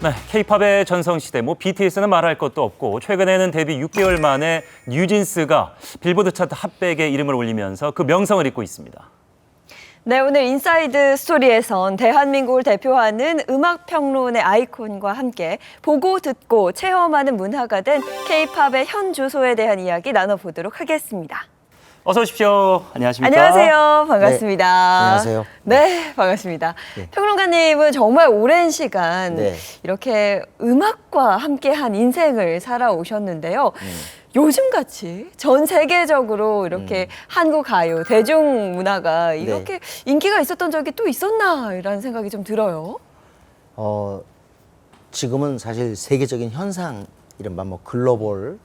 네, K-팝의 전성시대, 뭐 BTS는 말할 것도 없고 최근에는 데뷔 6개월 만에 뉴진스가 빌보드 차트 핫백에 이름을 올리면서 그 명성을 잇고 있습니다. 네, 오늘 인사이드 스토리에선 대한민국을 대표하는 음악 평론의 아이콘과 함께 보고 듣고 체험하는 문화가 된 K-팝의 현 주소에 대한 이야기 나눠보도록 하겠습니다. 어서 오십시오. 안녕하십니까? 안녕하세요. 반갑습니다. 네, 안녕하세요. 네, 반갑습니다. 네. 평론가님은 정말 오랜 시간 네. 이렇게 음악과 함께한 인생을 살아오셨는데요. 네. 요즘 같이 전 세계적으로 이렇게 음. 한국 가요, 대중 문화가 네. 이렇게 인기가 있었던 적이 또 있었나라는 생각이 좀 들어요. 어, 지금은 사실 세계적인 현상, 이른바 뭐 글로벌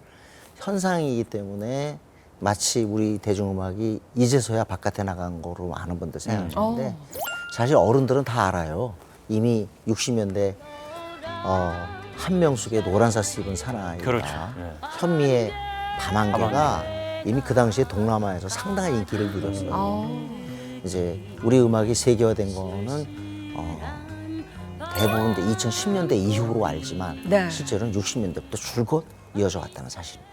현상이기 때문에 마치 우리 대중음악이 이제서야 바깥에 나간 거로 많은 분들 생각하는데 어. 사실 어른들은 다 알아요. 이미 60년대 어, 한명숙의 노란사스 입은 사나이가 그렇죠. 예. 현미의 밤안개가 이미 그 당시에 동남아에서 상당한 인기를 누렸어요. 아, 이제 우리 음악이 세계화된 거는 어, 대부분 이제 2010년대 이후로 알지만 네. 실제로는 60년대부터 줄곧 이어져 왔다는 사실입니다.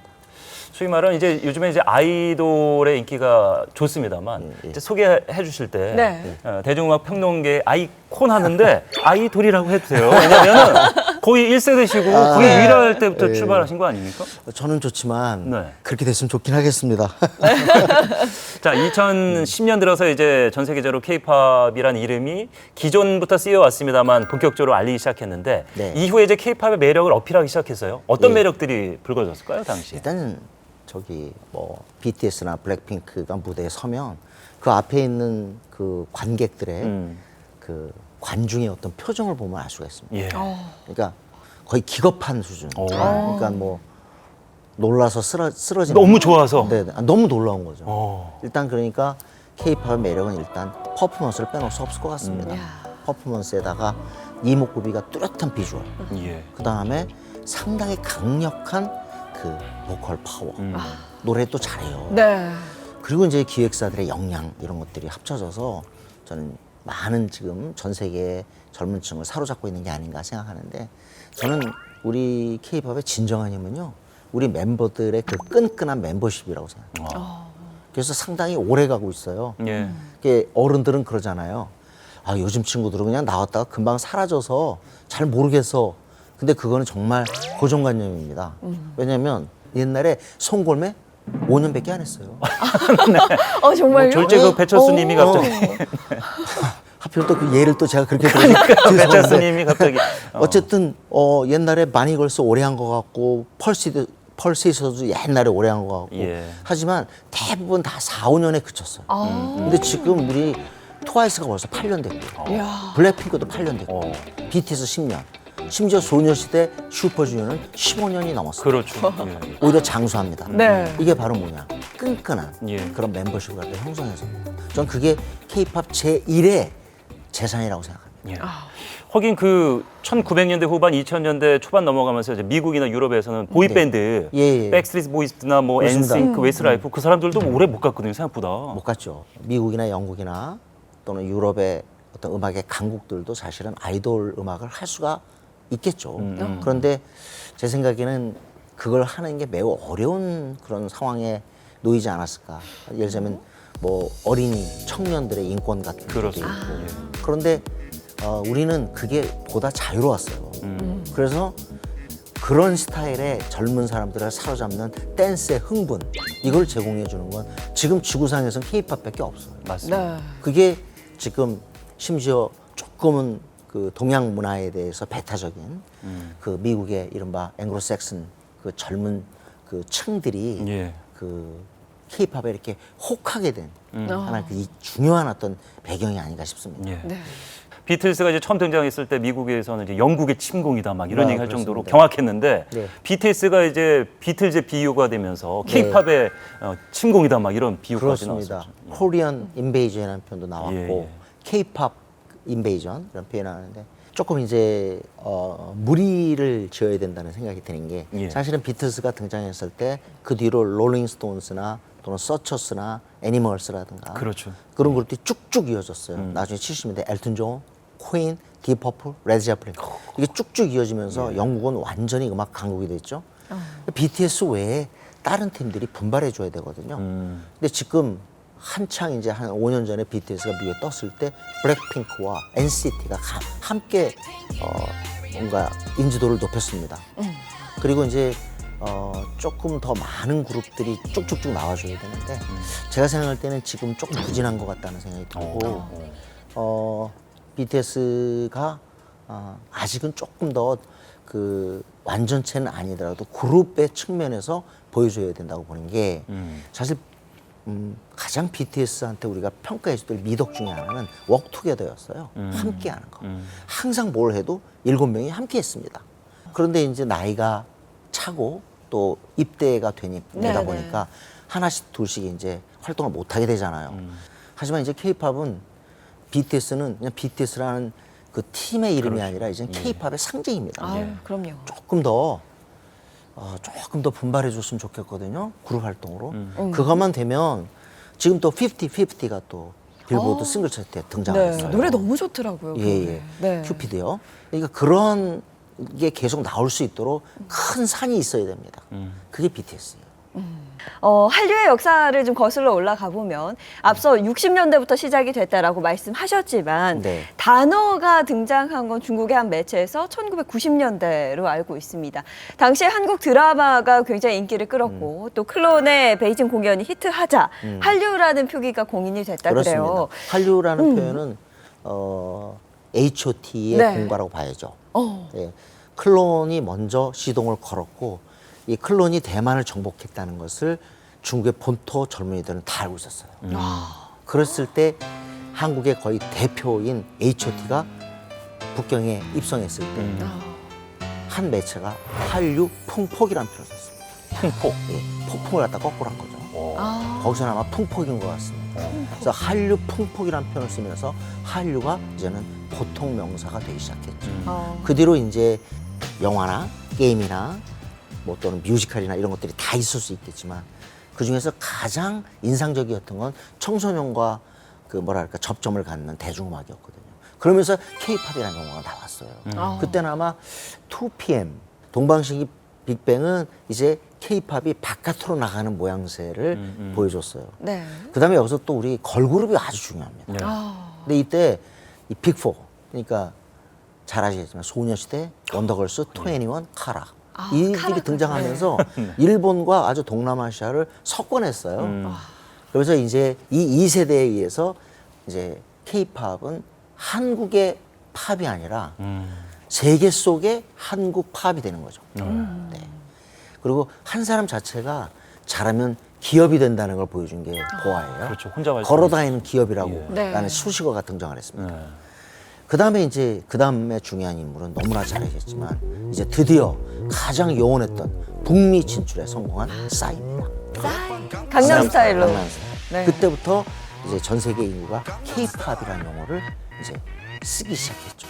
소위 말하는 이제 요즘에 이제 아이돌의 인기가 좋습니다만 예, 예. 이제 소개해 주실 때 네. 어, 대중음악 평론계 아이콘 하는데 아이돌이라고 해도 돼요. 왜냐면은 거의 1세대시고 아, 거의 유일할 때부터 예. 출발하신 거 아닙니까? 저는 좋지만 네. 그렇게 됐으면 좋긴 하겠습니다. 자, 2010년 들어서 이제 전 세계적으로 K-팝이라는 이름이 기존부터 쓰여 왔습니다만 본격적으로 알리기 시작했는데 네. 이후에 이제 K-팝의 매력을 어필하기 시작했어요. 어떤 예. 매력들이 불거졌을까요, 당시에? 일단은 저기 뭐 BTS나 블랙핑크가 무대에 서면 그 앞에 있는 그 관객들의 음. 그 관중의 어떤 표정을 보면 알 수가 있습니다. 예. 어. 그러니까 거의 기겁한 수준. 오. 그러니까 뭐 놀라서 쓰러, 쓰러지는 너무 좋아서. 네, 네. 아, 너무 놀라운 거죠. 어. 일단 그러니까 K-팝의 매력은 일단 퍼포먼스를 빼놓을 수 없을 것 같습니다. 음. 퍼포먼스에다가 이목구비가 뚜렷한 비주얼. 예. 그 다음에 상당히 강력한 그 보컬 파워. 음. 노래 또 잘해요. 네. 그리고 이제 기획사들의 역량 이런 것들이 합쳐져서 저는 많은 지금 전 세계의 젊은 층을 사로잡고 있는 게 아닌가 생각하는데 저는 우리 K-팝의 진정한 힘은요. 우리 멤버들의 그 끈끈한 멤버십이라고 생각해요. 어. 그래서 상당히 오래 가고 있어요. 예. 이게 어른들은 그러잖아요. 아, 요즘 친구들은 그냥 나왔다가 금방 사라져서 잘 모르겠어. 근데 그거는 정말 고정관념입니다. 왜냐면 옛날에 송골매 5년밖에 안 했어요. 어 정말요? 뭐 졸제 그 배철수님이 어. 갑자기 하필 또 그 예를 또 제가 그렇게 들으니까 죄송한데 배철수님이 갑자기 어. 어쨌든 어, 옛날에 마니걸스 오래 한 것 같고 펄시드 펄시서도 옛날에 오래 한 것 같고 예. 하지만 대부분 다 4, 5년에 그쳤어요. 아. 근데 지금 우리 트와이스가 벌써 8년 됐고. 블랙핑크도 8년 됐고 어. BTS 10년 심지어 소녀시대 슈퍼주니어는 15년이 넘었어요. 그렇죠. 예. 오히려 장수합니다. 네. 이게 바로 뭐냐? 끈끈한 예. 그런 멤버십을 갖다 형성해서. 전 그게 K-팝 제1의 재산이라고 생각합니다. 예. 하긴 그 1900년대 후반, 2000년대 초반 넘어가면서 이제 미국이나 유럽에서는 보이 밴드, 예, 예. 백스트리트 보이스나 뭐 그렇습니다. 엔싱크, 웨스트라이프 그 사람들도 오래 못 갔거든요 생각보다. 못 갔죠. 미국이나 영국이나 또는 유럽의 어떤 음악의 강국들도 사실은 아이돌 음악을 할 수가 있겠죠. 그런데 제 생각에는 그걸 하는 게 매우 어려운 그런 상황에 놓이지 않았을까. 예를 들자면 뭐 어린이 청년들의 인권 같은 게 그렇습니다. 있고 그런데 어, 우리는 그게 보다 자유로웠어요. 그래서 그런 스타일의 젊은 사람들을 사로잡는 댄스의 흥분 이걸 제공해 주는 건 지금 지구상에서는 K-팝밖에 없어요. 맞습니다. 네. 그게 지금 심지어 조금은 그 동양 문화에 대해서 배타적인 그 미국의 이른바 앵글로색슨 그 젊은 그 층들이 예. 그 K-팝에 이렇게 혹하게 된 음. 하나 그 이 중요한 어떤 배경이 아닌가 싶습니다. 예. 네. 비틀스가 이제 처음 등장했을 때 미국에서는 이제 영국의 침공이다 막 이런 아, 얘기 할 정도로 그렇습니다. 경악했는데 네. BTS가 이제 비틀즈의 비유가 되면서 K-팝의 어, 침공이다 막 이런 비유까지 그렇습니다. 나왔었죠. 코리안 인베이전이라는 표현도 나왔고 예, 예. K-팝 인베이전 이런 표현이 나왔는데 조금 이제 어, 무리를 지어야 된다는 생각이 드는 게 예. 사실은 비틀스가 등장했을 때 그 뒤로 롤링스톤스나 또는 서처스나 애니멀스라든가 그렇죠. 그런 그룹들이 쭉쭉 이어졌어요. 나중에 70년대 엘튼 존 퀸, 디퍼플, 레드 제플린 이게 쭉쭉 이어지면서 영국은 완전히 음악 강국이 됐죠. BTS 외에 다른 팀들이 분발해 줘야 되거든요. 근데 지금 한창 이제 한 5년 전에 BTS가 미국에 떴을 때 블랙핑크와 NCT가 함께 어 뭔가 인지도를 높였습니다. 그리고 이제 어 조금 더 많은 그룹들이 쭉쭉쭉 나와줘야 되는데 제가 생각할 때는 지금 조금 부진한 것 같다는 생각이 들고 어 BTS가 어, 아직은 조금 더 그 완전체는 아니더라도 그룹의 측면에서 보여줘야 된다고 보는 게 사실 음, 가장 BTS한테 우리가 평가해줄 때 미덕 중에 하나는 워크투게더였어요. 함께하는 거. 항상 뭘 해도 일곱 명이 함께했습니다. 그런데 이제 나이가 차고 또 입대가 되니, 되다 네네. 보니까 하나씩 둘씩 이제 활동을 못 하게 되잖아요. 하지만 이제 K-팝은 BTS는 그냥 BTS라는 그 팀의 이름이 아니라 이제 K-팝의 상징입니다. 아유, 그럼요. 조금 더 어, 조금 더 분발해 줬으면 좋겠거든요. 그룹 활동으로. 그것만 되면 지금 또 50-50가 또 빌보드 싱글 차트에 네, 등장했어요. 노래 너무 좋더라고요. 그 예. 예. 네. 큐피드요. 그러니까 그런 게 계속 나올 수 있도록 큰 산이 있어야 됩니다. 그게 BTS예요. 어, 한류의 역사를 좀 거슬러 올라가 보면 앞서 60년대부터 시작이 됐다라고 말씀하셨지만 네. 단어가 등장한 건 중국의 한 매체에서 1990년대로 알고 있습니다. 당시에 한국 드라마가 굉장히 인기를 끌었고 음. 또 클론의 베이징 공연이 히트하자 한류라는 표기가 공인이 됐다 그렇습니다. 그래요. 한류라는 표현은 어, H.O.T의 네. 공과라고 봐야죠. 어. 예, 클론이 먼저 시동을 걸었고 이 클론이 대만을 정복했다는 것을 중국의 본토 젊은이들은 다 알고 있었어요. 그랬을 때 한국의 거의 대표인 H.O.T가 북경에 입성했을 때한 매체가 한류 풍폭이라는 표현을 썼습니다. 풍폭. 예, 폭풍을 갖다 거꾸로 한 거죠. 아. 거기서 아마 풍폭인 것 같습니다. 그래서 한류 풍폭이라는 표현을 쓰면서 한류가 이제는 보통 명사가 되기 시작했죠. 어. 그 뒤로 이제 영화나 게임이나 뭐 또는 뮤지컬이나 이런 것들이 다 있을 수 있겠지만 그 중에서 가장 인상적이었던 건 청소년과 그 뭐랄까 접점을 갖는 대중음악이었거든요. 그러면서 K-팝이라는 영화가 나왔어요. 아. 그때는 아마 2PM 동방신기 빅뱅은 이제 K-팝이 바깥으로 나가는 모양새를 보여줬어요. 네. 그다음에 여기서 또 우리 걸그룹이 아주 중요합니다. 네. 아. 근데 이때 이 빅4 그러니까 잘 아시겠지만 소녀시대, 원더걸스, 트웬티원, 카라 아, 이들이 카라까지. 등장하면서 일본과 아주 동남아시아를 석권했어요. 음. 그래서 이제 이 2세대에 의해서 이제 K-팝은 한국의 팝이 아니라 음. 세계 속의 한국 팝이 되는 거죠. 네. 그리고 한 사람 자체가 잘하면 기업이 된다는 걸 보여준 게 보아예요. 그렇죠. 혼자 걸어다니는 기업이라고 예. 네. 라는 수식어가 등장을 했습니다. 네. 그 다음에 이제 그 다음에 중요한 인물은 너무나 잘 아시겠지만 이제 드디어 가장 요원했던 북미 진출에 성공한 싸이입니다. 강남 스타일로. 강남 스타일. 네. 그때부터 이제 전 세계 인구가 K-팝이라는 용어를 이제 쓰기 시작했죠.